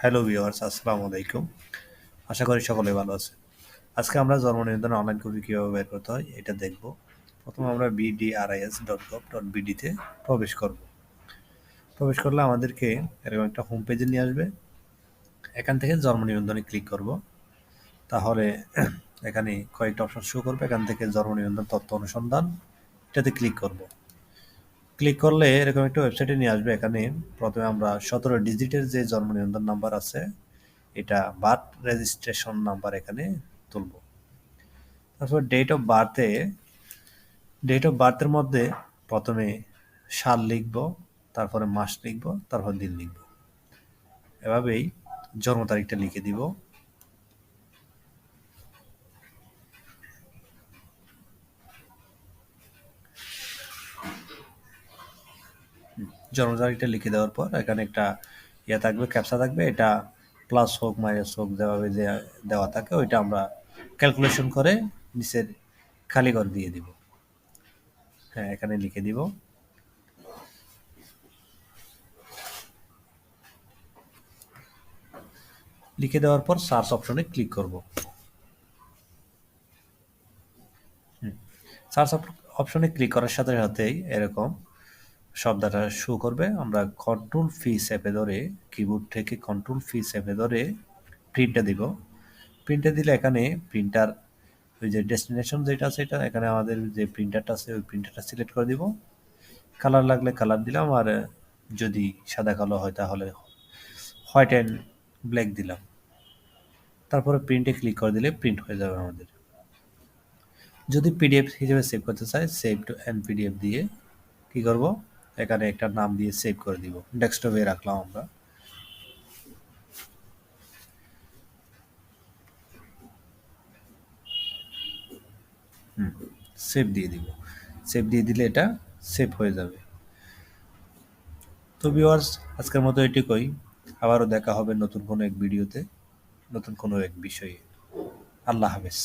Hello viewers আসসালামু আলাইকুম। আশা করি সকলে ভালো আছে। আজকে আমরা জন্ম নিবন্ধন অনলাইন কপি কীভাবে বের করতে হয়, এটা দেখব। প্রথমে আমরা বিডিআরআইএস ডট গভ ডট বিডিতে প্রবেশ করব। প্রবেশ করলে আমাদেরকে এরকম একটা হোম পেজে নিয়ে আসবে। এখান থেকে জন্ম নিবন্ধনে ক্লিক করব। তাহলে এখানে কয়েকটা অপশন শো করবে। এখান থেকে জন্ম নিবন্ধন তথ্য অনুসন্ধান, এটাতে ক্লিক করব। ক্লিক করলে এরকম একটা ওয়েবসাইটে নিয়ে আসবে। এখানে প্রথমে আমরা সতেরো ডিজিটের যে জন্ম নিবন্ধন নাম্বার আছে, এটা বার্থ রেজিস্ট্রেশন নাম্বার এখানে তুলব। তারপর ডেট অফ বার্থে ডেট অফ বার্থের মধ্যে প্রথমে সাল লিখব, তারপরে মাস লিখব, তারপর দিন লিখব। এভাবেই জন্ম তারিখটা লিখে দিব। জন্ম তারিখটা লিখে দেওয়ার পর এখানে একটা ইয়ে থাকবে ক্যাপসা থাকবে। এটা প্লাস হোক মাইনাস হোক যেভাবে দেওয়া থাকে, ওইটা আমরা ক্যালকুলেশন করে নিচের খালি ঘর দিয়ে দিব। হ্যাঁ এখানে লিখে দিব। লিখে দেওয়ার পর সার্চ অপশনে ক্লিক করব। সার্চ অপশনে ক্লিক করার সাথে সাথেই এরকম শব্দটা শো করবে। আমরা কন্ট্রোল ফি চেপে ধরে কিবোর্ড থেকে কন্ট্রোল ফি চেপে ধরে প্রিন্টটা দিব। প্রিন্টে দিলে এখানে প্রিন্টার ওই যে ডেস্টিনেশন যেটা আছে এটা এখানে আমাদের যে প্রিন্টারটা আছে, ওই প্রিন্টারটা সিলেক্ট করে দিব। কালার লাগলে কালার দিলাম আর যদি সাদা কালো হয় তাহলে হোয়াইট অ্যান্ড ব্ল্যাক দিলাম। তারপরে প্রিন্টে ক্লিক করে দিলে প্রিন্ট হয়ে যাবে আমাদের। যদি পিডিএফ হিসেবে সেভ করতে চাই সেভ টু এন পিডিএফ দিয়ে কি করব? এখানে একটা নাম দিয়ে সেভ করে দিব। ডেস্কটপে রাখলাম আমরা। সেভ দিয়ে দিব। সেভ দিয়ে দিলে এটা সেভ হয়ে যাবে। তো ভিউয়ার্স আজকের মতো এটুকুই। আবারও দেখা হবে নতুন কোনো এক ভিডিওতে নতুন কোনো এক বিষয়ে। আল্লাহ হাফেজ।